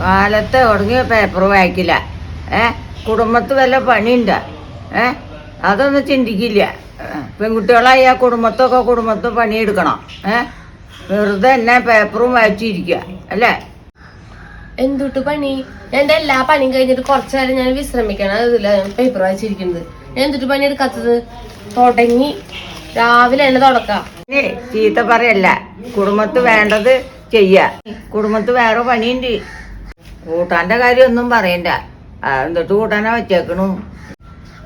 കാലത്തെ ഉടങ്ങിയ പേപ്പർ വായിക്കില്ല. ഏ? കുടുംബത്ത് വല്ല പണിയുണ്ട? ഏ? അതൊന്നും ചിന്തിക്കില്ല. പെൺകുട്ടികളായി ആ കുടുംബത്തൊക്കെ കുടുംബത്ത് പണിയെടുക്കണം. ഏ? വെറുതെ എന്നെ പേപ്പറും വായിച്ചിരിക്കുക അല്ലേ? എന്തുട്ട് പണി? എന്റെ എല്ലാ പണിയും കഴിഞ്ഞിട്ട് കുറച്ചു നേരം ഞാൻ വിശ്രമിക്കണം. അതില്ല പേപ്പർ വായിച്ചിരിക്കുന്നത്. എന്തുട്ട് പണി എടുക്കാത്തത്? തുടങ്ങി. രാവിലെ തന്നെ തുടക്കാം. ചീത്ത പറയല്ല. കുടുംബത്ത് വേണ്ടത് ചെയ്യ. കുടുംബത്ത് വേറെ പണിയുണ്ട്. കൂട്ടാന്റെ കാര്യമൊന്നും പറയണ്ട. എന്തൊട്ട് എന്നിട്ട് കൂട്ടാനാ വെച്ചേക്കണു?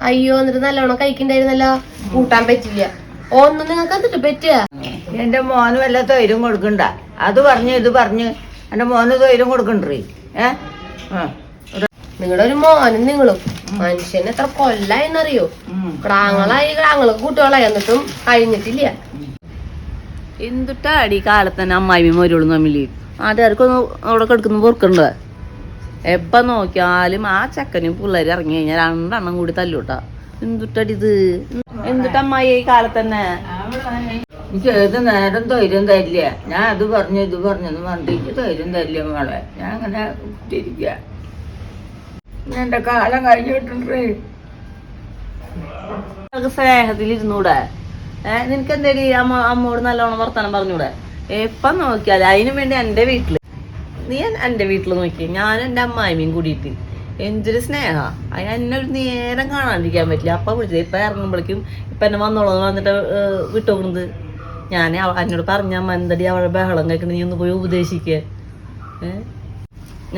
അയ്യോ എന്നിട്ട് നല്ലോണം കഴിക്കണ്ടായിരുന്നല്ലോ. കൂട്ടാൻ പറ്റില്ല. ഒന്നും നിങ്ങൾക്ക് എന്നിട്ട് പറ്റുക? എന്റെ മോന് വല്ല തൊയിലും കൊടുക്കണ്ട. അത് പറഞ്ഞു ഇത് പറഞ്ഞു. എന്റെ മോന് തൊയിലും കൊടുക്കണ്ടേ? ഏ? ഒരു മോനും നിങ്ങളും. മനുഷ്യനെ എത്ര കൊല്ലായെന്നറിയോ? എന്നറിയോ ക്ലാങ്ങളായി ക്ടാങ്ങൾക്ക് കുട്ടികളായി. എന്നിട്ടും കഴിഞ്ഞിട്ടില്ല. എന്തുട്ടാടി കാലത്തന്നെ അമ്മായിമ്മ മരുകളും തമ്മിൽ നാട്ടുകാർക്കൊന്നും അവിടെ കിടക്കുന്ന പൊറുക്കണ്ട എപ്പ നോക്കിയാലും ആ ചക്കനും പിള്ളേർ ഇറങ്ങി കഴിഞ്ഞാൽ രണ്ടെണ്ണം കൂടി തല്ലൂട്ടാ എന്തുട്ടടി എന്തുട്ടമ്മായി ഈ കാലത്ത് തന്നെ എനിക്ക് ഏത് നേരം ധൈര്യം തരില്ല. ഞാൻ അത് പറഞ്ഞു ഇത് പറഞ്ഞെന്ന് പറഞ്ഞിട്ട് എനിക്ക് തൊയിലും തരില്ല മോളെ. ഞാൻ അങ്ങനെ എന്റെ കാലം കഴിഞ്ഞു വിട്ടിട്ടേ നിനക്ക് സ്നേഹത്തിലിരുന്നൂടെ ഏ നിനക്ക് എന്തേടി? അമ്മ അമ്മോട് നല്ലോണം വർത്താനം പറഞ്ഞൂടെ? എപ്പ നോക്കിയാലും അതിനു വേണ്ടി എന്റെ വീട്ടിൽ നീ എന്റെ വീട്ടിൽ നോക്കി ഞാനും എന്റെ അമ്മായിമ്മയും കൂടിയിട്ട്. എന്തൊരു സ്നേഹ. അതിന് എന്നെ ഒരു നേരം കാണാണ്ടിരിക്കാൻ പറ്റില്ല. അപ്പൊ വിളിച്ചത് ഇപ്പൊ ഇറങ്ങുമ്പോഴേക്കും ഇപ്പൊ എന്നെ വന്നോളൂ വന്നിട്ട് വിട്ടോക്കുന്നത് ഞാൻ എന്നോട് പറഞ്ഞ അമ്മ എന്തടി അവളെ ബഹളം കേൾക്കണ? നീ ഒന്ന് പോയി ഉപദേശിക്കേ.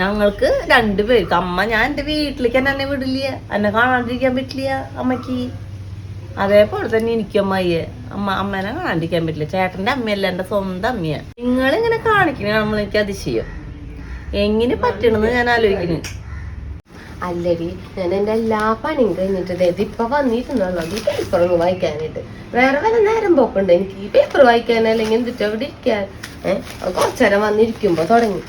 ഞങ്ങൾക്ക് രണ്ടുപേർക്ക് അമ്മ ഞാൻ എന്റെ വീട്ടിലേക്ക് എന്നെ എന്നെ വിടില്ല. എന്നെ കാണാണ്ടിരിക്കാൻ പറ്റില്ല അമ്മയ്ക്ക്. അതേപോലെ തന്നെ എനിക്ക് അമ്മയെ അമ്മ അമ്മേനെ കാണാണ്ടിരിക്കാൻ പറ്റില്ല. ചേട്ടന്റെ അമ്മയല്ല എന്റെ സ്വന്തം അമ്മയാ. നിങ്ങളിങ്ങനെ കാണിക്കണ നമ്മൾ എനിക്ക് അതിശയം. എങ്ങനെ പറ്റണെന്ന് ഞാൻ ആലോചിക്കുന്നു. അല്ലടി ഞാൻ എന്റെ എല്ലാ പണിയും കഴിഞ്ഞിട്ട് ഇത് ഇപ്പൊ വന്നിട്ടുണ്ടല്ലോ ഈ പേപ്പർ ഒന്ന് വായിക്കാനായിട്ട്. വേറെ വല്ല നേരം പോക്കുണ്ട്? എനിക്ക് ഈ പേപ്പർ വായിക്കാൻ അല്ലെങ്കിൽ എന്തിട്ട് അവിടെ ഇരിക്കാൻ? ഏഹ് കുറച്ചേരം വന്നിരിക്കുമ്പോ തുടങ്ങി.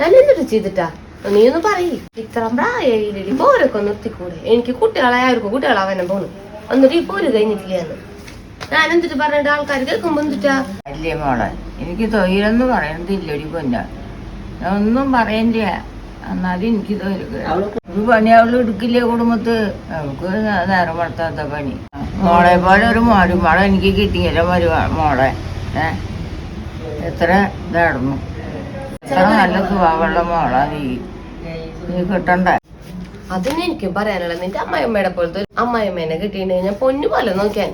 ഞാൻ എന്തിട്ട് ചെയ്തിട്ടാ? നീ ഒന്ന് പറയ്. ഇത്ര പ്രായയില്ലടി പോരൊക്കെ നിർത്തിക്കൂടെ എനിക്ക് കുട്ടികളെ ആർക്കും കുട്ടികളാവാനും പോണു. എന്നിട്ട് ഈ പോര് കഴിഞ്ഞിട്ടില്ലാന്ന്. ഞാൻ എന്തിട്ട് പറഞ്ഞിട്ട് ആൾക്കാർ കേൾക്കുമ്പോ എന്തിട്ടാ? അല്ലേ മോളെ എനിക്ക് തൊഴിലെന്ന് പറയണതില്ലടി പൊന്ന. ഞാൻ ഒന്നും പറയണ്ട. എന്നാലും എനിക്ക് ഒരു പണി അവൾ എടുക്കില്ലേ കുടുംബത്ത്? അവൾക്ക് നേരം വളർത്താത്ത പണി. മോളെ പോലെ ഒരു മോടി മോളെ എനിക്ക് കിട്ടിയില്ല മരു മോളെ. ഏ? എത്ര ഇതായിരുന്നു. എത്ര നല്ല സുഖമുള്ള മോളാ നീ. നീ കിട്ടണ്ടേ? അതിന് എനിക്കും പറയാനുള്ളത് നിന്റെ അമ്മയമ്മയുടെ പോലത്തെ അമ്മായിമ്മേനെ കിട്ടിയിട്ടുണ്ടെങ്കിൽ ഞാൻ പൊന്നു പോലെ നോക്കിയാൽ.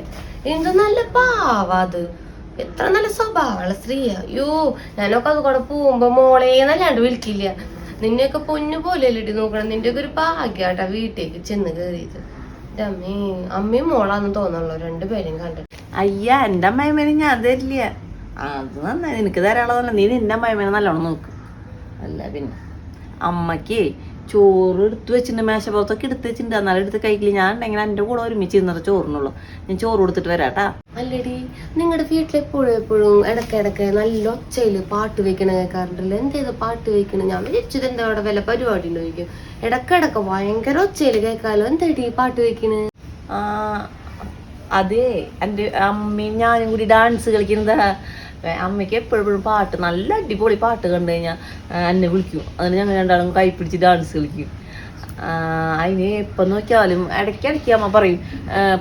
എന്ത് നല്ല പാവാ അത്. എത്ര നല്ല സ്വഭാവമുള്ള സ്ത്രീയാ. അയ്യോ ഞാനൊക്കെ അത് കൂടെ പോകുമ്പോ മോളേന്നല്ലാണ്ട് വിളിക്കില്ല. നിന്നെയൊക്കെ പൊന്നു പോലെ ഇടി നോക്കണം. നിന്റെ ഒരു ഭാഗ്യാട്ടാ വീട്ടിലേക്ക് ചെന്ന് കയറിയത് എന്റെ അമ്മേ അമ്മയും മോളാന്ന് തോന്നുള്ളൂ രണ്ടുപേരെയും കണ്ടിട്ട് അയ്യാ എന്റെ അമ്മായിമ്മേനെ ഞാൻ തരില്ല. അത് നന്നായി. നിനക്ക് ധാരാളം നീ നിന്റെ അമ്മായിമ്മേനെ നല്ലോണം നോക്ക്. അല്ല പിന്നെ അമ്മയ്ക്ക് ചോറ് എടുത്ത് വെച്ചിട്ടുണ്ട് മേശപ്പുറത്തൊക്കെ എടുത്ത് വെച്ചിട്ടുണ്ട്. എന്നാലും എടുത്ത് കഴിക്കില്ല. ഞാൻ ഉണ്ടെങ്കിൽ എന്റെ കൂടെ ഒരുമിച്ച് ഇരുന്നിട്ട് ചോറിനുള്ളൂ. ഞാൻ ചോറ് കൊടുത്തിട്ട് വരാട്ടാ അല്ലടി നിങ്ങളുടെ വീട്ടിൽ എപ്പോഴും എപ്പോഴും ഇടയ്ക്കിടയ്ക്ക് നല്ല ഒച്ചയിൽ പാട്ട് വെക്കണ കേൾക്കാറുണ്ടല്ലോ? എന്തേത് പാട്ട് വെക്കണം? ഞാൻ വിചാരിച്ചത് എന്താ അവിടെ വല്ല പരിപാടി ഉണ്ടോയിരിക്കും ഇടയ്ക്കിടയ്ക്ക് ഭയങ്കര ഒച്ചയിൽ കേൾക്കാലോ? എന്താടി ഈ പാട്ട് വെക്കണ്? ആ, അതെ. എന്റെ അമ്മയും ഞാനും കൂടി ഡാൻസ് കളിക്കുന്നതാ അമ്മയ്ക്ക് എപ്പോഴും പാട്ട് നല്ല അടിപൊളി പാട്ട് കണ്ടു കഴിഞ്ഞാൽ എന്നെ വിളിക്കും. അതിന് ഞങ്ങൾ രണ്ടാളും കൈ പിടിച്ച് ഡാൻസ് കളിക്കും. അതിന് എപ്പം നോക്കിയാലും ഇടയ്ക്കിടയ്ക്ക് അമ്മ പറയും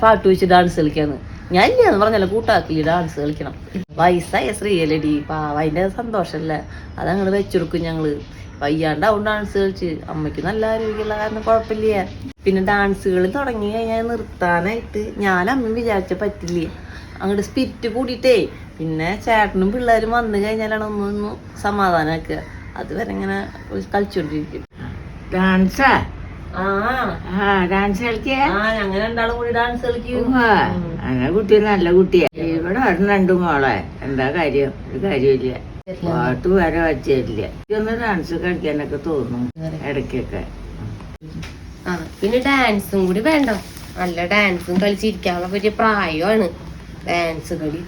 പാട്ട് വെച്ച് ഡാൻസ് കളിക്കാന്ന്. ഞാൻ ഇല്ല എന്ന് പറഞ്ഞാലും കൂട്ടാക്കില്ല ഡാൻസ് കളിക്കണം. വയസ്സായ ശ്രീയലടി പാവ. അതിന്റെ സന്തോഷമല്ലേ അതങ്ങോട്ട് വെച്ചെടുക്കും ഞങ്ങൾ വയ്യാണ്ടാവും ഡാൻസ് കളിച്ച്. അമ്മയ്ക്ക് നല്ല ആരോഗ്യമുള്ള കാരണം കുഴപ്പമില്ല. പിന്നെ ഡാൻസുകൾ തുടങ്ങി കഴിഞ്ഞാൽ നിർത്താനായിട്ട് ഞാൻ അമ്മ വിചാരിച്ച പറ്റില്ല. അങ്ങോട്ട് സ്പിരിറ്റ് കൂടിയിട്ടേ പിന്നെ ചേട്ടനും പിള്ളേരും വന്നു കഴിഞ്ഞാലാണ് ഒന്നൊന്ന് സമാധാനമാക്കുക. അതുവരെ ഇങ്ങനെ കളിച്ചോണ്ടിരിക്കും. ഡാൻസാ ഞങ്ങൾ രണ്ടാളും കൂടി ഡാൻസ് കളിക്കും. ഉവ്വ. അങ്ങനെ കുട്ടി നല്ല കുട്ടിയാ. ഇവിടെ രണ്ടു മോളെ. എന്താ കാര്യം? ഒരു കാര്യമില്ല പാട്ട് വരെ വച്ചില്ല ഒന്ന് ഡാൻസ് കളിക്കാനൊക്കെ തോന്നും ഇടയ്ക്കൊക്കെ. ആ പിന്നെ ഡാൻസും കൂടി വേണ്ട. നല്ല ഡാൻസും കളിച്ചിരിക്കാനുള്ള പറ്റിയ പ്രായമാണ് ഡാൻസ് കളി.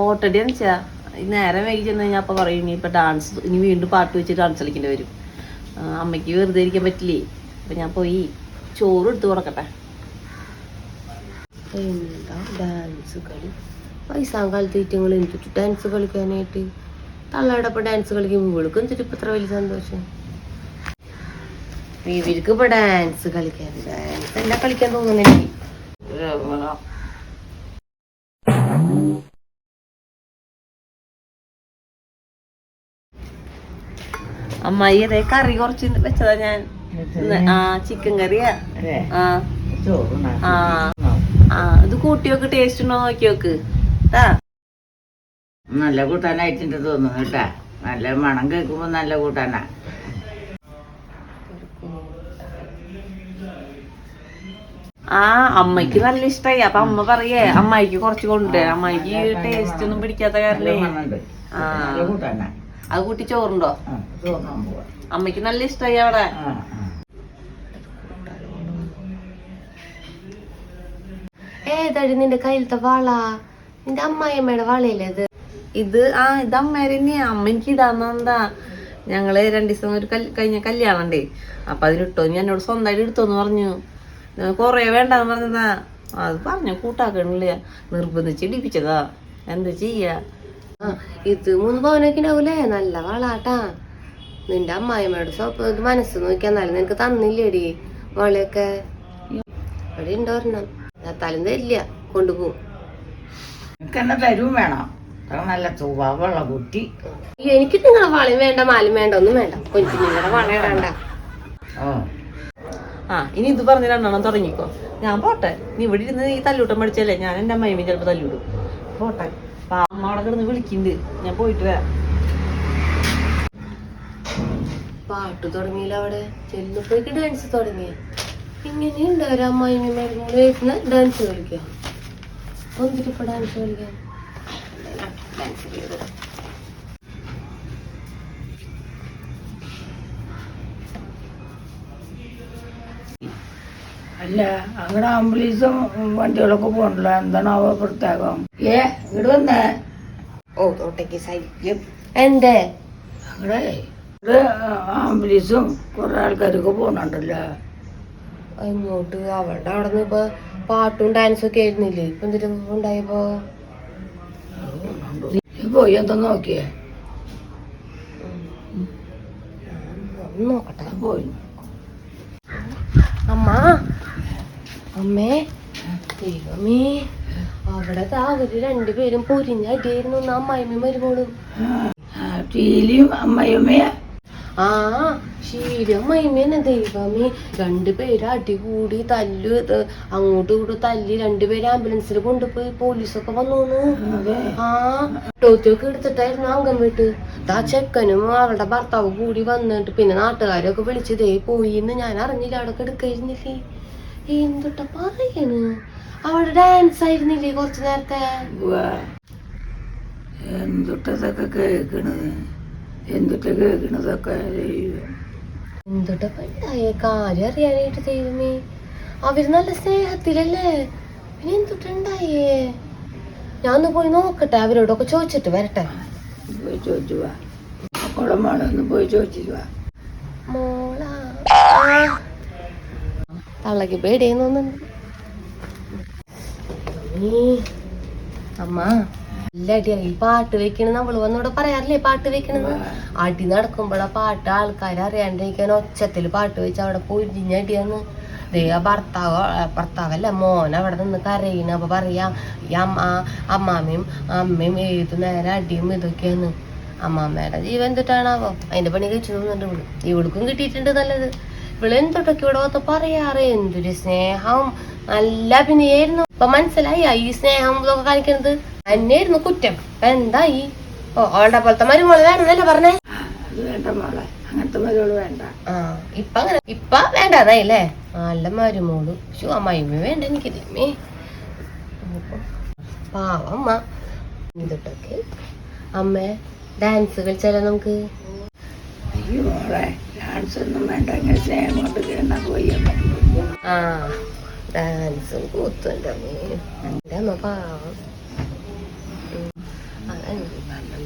ഓട്ടടി വെച്ചാ നേരം വൈകി ചെന്ന് കഴിഞ്ഞാൽ അപ്പം പറയും ഇനി ഇപ്പം ഡാൻസ് ഇനി വീണ്ടും പാട്ട് വെച്ച് ഡാൻസ് കളിക്കേണ്ടി വരും. അമ്മയ്ക്ക് വെറുതെ ഇരിക്കാൻ പറ്റില്ലേ? അപ്പം ഞാൻ പോയി ചോറ് എടുത്ത് കൊടുക്കട്ടെ. എന്താ ഡാൻസ് കളി? വയസ്സാം കാലത്ത് ഏറ്റവും എന്തിട്ട് ഡാൻസ് കളിക്കാനായിട്ട്. തള്ളയുടെ ഒപ്പം ഡാൻസ് കളിക്കുമ്പോൾ ഇവൾക്ക് എന്തിട്ട് ഇപ്പം ഇത്ര വലിയ സന്തോഷം. ഇവർക്ക് ഇപ്പം ഡാൻസ് കളിക്കാൻ ഡാൻസ് എന്താ കളിക്കാൻ തോന്നുന്നു അമ്മായി അതേ കറി കുറച്ച് വെച്ചതാ ഞാൻ. ആ ചിക്കൻ കറിയാ ആ. ആ. ഇത് കൂട്ടി നോക്ക് ടേസ്റ്റ് ഉണ്ടോ നോക്കി നോക്ക് നല്ല കൂട്ടാനായിട്ടുണ്ട് തോന്നുന്നു കേട്ടാ. നല്ല മണം കേൾക്കുമ്പോ നല്ല കൂട്ടാനാ. ആ അമ്മയ്ക്ക് നല്ല ഇഷ്ടായി. അപ്പൊ അമ്മ പറയേ അമ്മായിക്ക് കുറച്ച് കൊണ്ടുവരാം. അമ്മായിക്ക് ടേസ്റ്റ് ഒന്നും പിടിക്കാത്ത കാരണേ. ആ. അത് കൂട്ടി ചോറുണ്ടോ അമ്മയ്ക്ക് നല്ല ഇഷ്ടായി അവിടെ. ഏതാടി നിന്റെ കയ്യിലത്തെ വള. നിന്റെ അമ്മായിയമ്മയുടെ വളയല്ലേ ഇത്? ഇത് ആ ഇത് അമ്മേരെ തന്നെയാ. അമ്മ എനിക്ക് ഇടാന്നെന്താ ഞങ്ങൾ രണ്ടു ദിവസം ഒരു കൽ കഴിഞ്ഞ കല്യാണം ഉണ്ടേ അപ്പൊ അതിനിട്ടോ ഞാൻ എന്നോട് സ്വന്തമായിട്ട് എടുത്തോന്ന് പറഞ്ഞു. ഞാൻ കൊറേ വേണ്ടെന്ന് പറഞ്ഞതാ. അത് പറഞ്ഞു കൂട്ടാക്കണില്ല. നിർബന്ധിച്ച് ഇടിപ്പിച്ചതാ. എന്താ ചെയ്യാ? ആ ഇത് മൂന്ന് പവനൊക്കെ ഉണ്ടാവൂലേ നല്ല വളാട്ടാ. നിന്റെ അമ്മായിമ്മയുടെ സ്വപ്പ് ഇത് മനസ്സ് നോക്കിയാ എന്നാലും നിനക്ക് തന്നില്ലേടി വളയൊക്കെ ഇവിടെ ഒരെണ്ണം. തലം തരില്ല. കൊണ്ടുപോകും തരും വേണം. നല്ല ചുവള്ള കുട്ടി. എനിക്ക് നിങ്ങളെ വളയും വേണ്ട മാലും വേണ്ട ഒന്നും വേണ്ട. കൊഞ്ചു നിങ്ങളുടെ വള ഇടണ്ട. ആ. ഇനി ഇത് പറഞ്ഞ രണ്ടെണ്ണം തുടങ്ങിക്കോ. ഞാൻ പോട്ടെ. നീ ഇവിടെ ഇരുന്ന് ഈ തല്ലൂട്ടം പഠിച്ചല്ലേ? ഞാൻ എന്റെ അമ്മയും ചിലപ്പോൾ തല്ലൂടും. പോട്ടെ. അമ്മ അവിടെ കിടന്ന് വിളിക്കുന്നുണ്ട് ഞാൻ പോയിട്ട് വരാം. പാട്ട് തുടങ്ങിയില്ല അവിടെ. ചെല്ലുമ്പോഴേക്ക് ഡാൻസ് തുടങ്ങി ഇങ്ങനെയുണ്ട് ഒരു അമ്മായിമ്മമാരും കൂടെ ഡാൻസ് കളിക്കാം. ഡാൻസ് കളിക്കാൻ. ഡാൻസ് കളിക്കാം അല്ല അങ്ങനെ ആംബുലൻസും വണ്ടികളൊക്കെ പോകണല്ലോ എന്താണാവോ പ്രത്യേകം? ഏ ഇവിടെ വന്നേ. ഓ തോട്ടയ്ക്ക് സൈക്കിളും എന്തേ? അവിടെ ഇവിടെ ആംബുലൻസും കുറെ ആൾക്കാരൊക്കെ പോകണുണ്ടല്ലോ ഇങ്ങോട്ട് അവളുടെ അവിടെ നിന്ന് ഇപ്പൊ പാട്ടും ഡാൻസും ഒക്കെ ആയിരുന്നില്ലേ? ഇപ്പൊ എന്തിട്ട് ഉണ്ടായപ്പോ? നീ പോയി എന്താ നോക്കിയേ? നോക്കട്ടെ. പോയി. അമ്മ അമ്മേ ദൈവമേ അവിടെ അവർ രണ്ടുപേരും പൊരിഞ്ഞായിട്ടായിരുന്നു ആ അമ്മായിമ്മയും മരുമോളും. ടീലിയും അമ്മയമ്മയാ ആ ശീലം അമ്മയമ്മേനെ ദൈവമേ രണ്ടുപേരും അടികൂടി തല്ലു അങ്ങോട്ടും ഇങ്ങോട്ടും തല്ലി രണ്ടുപേരും ആംബുലൻസിൽ കൊണ്ടുപോയി പോലീസൊക്കെ വന്നു ആ ടോത്തിയൊക്കെ എടുത്തിട്ടായിരുന്നു അംഗം വീട്ട് ആ ചെക്കനും അവളുടെ ഭർത്താവ് കൂടി വന്നിട്ട് പിന്നെ നാട്ടുകാരൊക്കെ വിളിച്ചു ദേ പോയി എന്ന് ഞാൻ അറിഞ്ഞില്ല അവിടെ കിടക്കായിരുന്നില്ലേ എന്തുട്ട പറയണ്? അവിടെ ഡാൻസ് ആയിരുന്നില്ലേ കുറച്ചു നേരത്തെ. എന്തുട്ടതൊക്കെ കേൾക്കണത്? എന്തുട്ട കേൾക്കണതൊക്കെ ദൈവം. എന്തുട്ട ഉണ്ടായ കാര്യം അറിയാനായിട്ട് ദൈവമേ. അവർ നല്ല സ്നേഹത്തിലല്ലേ? പിന്നെ എന്തുട്ടുണ്ടായേ ഞാൻ ഒന്ന് പോയി നോക്കട്ടെ അവരോടൊക്കെ ചോദിച്ചിട്ട് വരട്ടെ. പോയി ചോദിച്ചു വാ. പോയി ചോദിച്ചു വാ മോളാ തള്ളക്ക് പേടിയെന്ന് അമ്മ നല്ല അടിയായി ഈ പാട്ട് വെക്കണെന്ന് നമ്മൾ വന്നോടെ പറയാറില്ലേ? പാട്ട് വെക്കണെന്ന്? അടി നടക്കുമ്പോഴാ പാട്ട് ആൾക്കാരെ അറിയാണ്ടിരിക്കാൻ ഒച്ചത്തിൽ പാട്ട് വെച്ച് അവിടെ പൊഴിഞ്ഞ അടിയാന്ന് ദേ ആ ഭർത്താവ് ഭർത്താവല്ല മോൻ അവിടെ നിന്ന് കരയുന്ന. അപ്പൊ പറയാ ഈ അമ്മ അമ്മാമ്മയും അമ്മയും ഏത് നേരം അടിയും ഇതൊക്കെയാന്ന് അമ്മാമ്മയുടെ ജീവൻ എന്തിട്ടാണാവോ? അതിന്റെ പണി കഴിച്ചു തോന്നുന്നുണ്ട് ഇവൾ. ഇവൾക്കും കിട്ടിയിട്ടുണ്ട് നല്ലത്. ഇവൾ എന്തൊട്ടൊക്കെ ഇവിടെ പറയാറ്? എന്തൊരു സ്നേഹം. നല്ല അഭിനയായിരുന്നു. അപ്പൊ മനസ്സിലായി. ഈ സ്നേഹം ഇതൊക്കെ കാണിക്കുന്നത് തന്നെയായിരുന്നു കുറ്റം. എന്തായി? ഓ അവളുടെ പോലത്തെ മരുമോൾ വേണമെന്നല്ലേ പറഞ്ഞേ? അത് വേണ്ട മോളെ. അങ്ങനത്തെ മരുകൾ വേണ്ട. ആ ഇപ്പൊ അങ്ങനെ. ഇപ്പൊ വേണ്ടതായില്ലേ നല്ല മരുമോൾ. ശോ അമ്മായിമ്മ വേണ്ട എനിക്ക് ദൈവമേ. പാവമ്മ എന്തിട്ടൊക്കെ അമ്മേ ഡാൻസ് കളിച്ചാലോ നമുക്ക്? അയ്യോ മോളെ. ഡാൻസ് ഒന്നും വേണ്ട ഇങ്ങനെ സ്നേഹം കൊണ്ട് കിടന്നാ അമ്മ. ആ ഡാൻസും കൂത്തും പാവം പറഞ്ഞത്.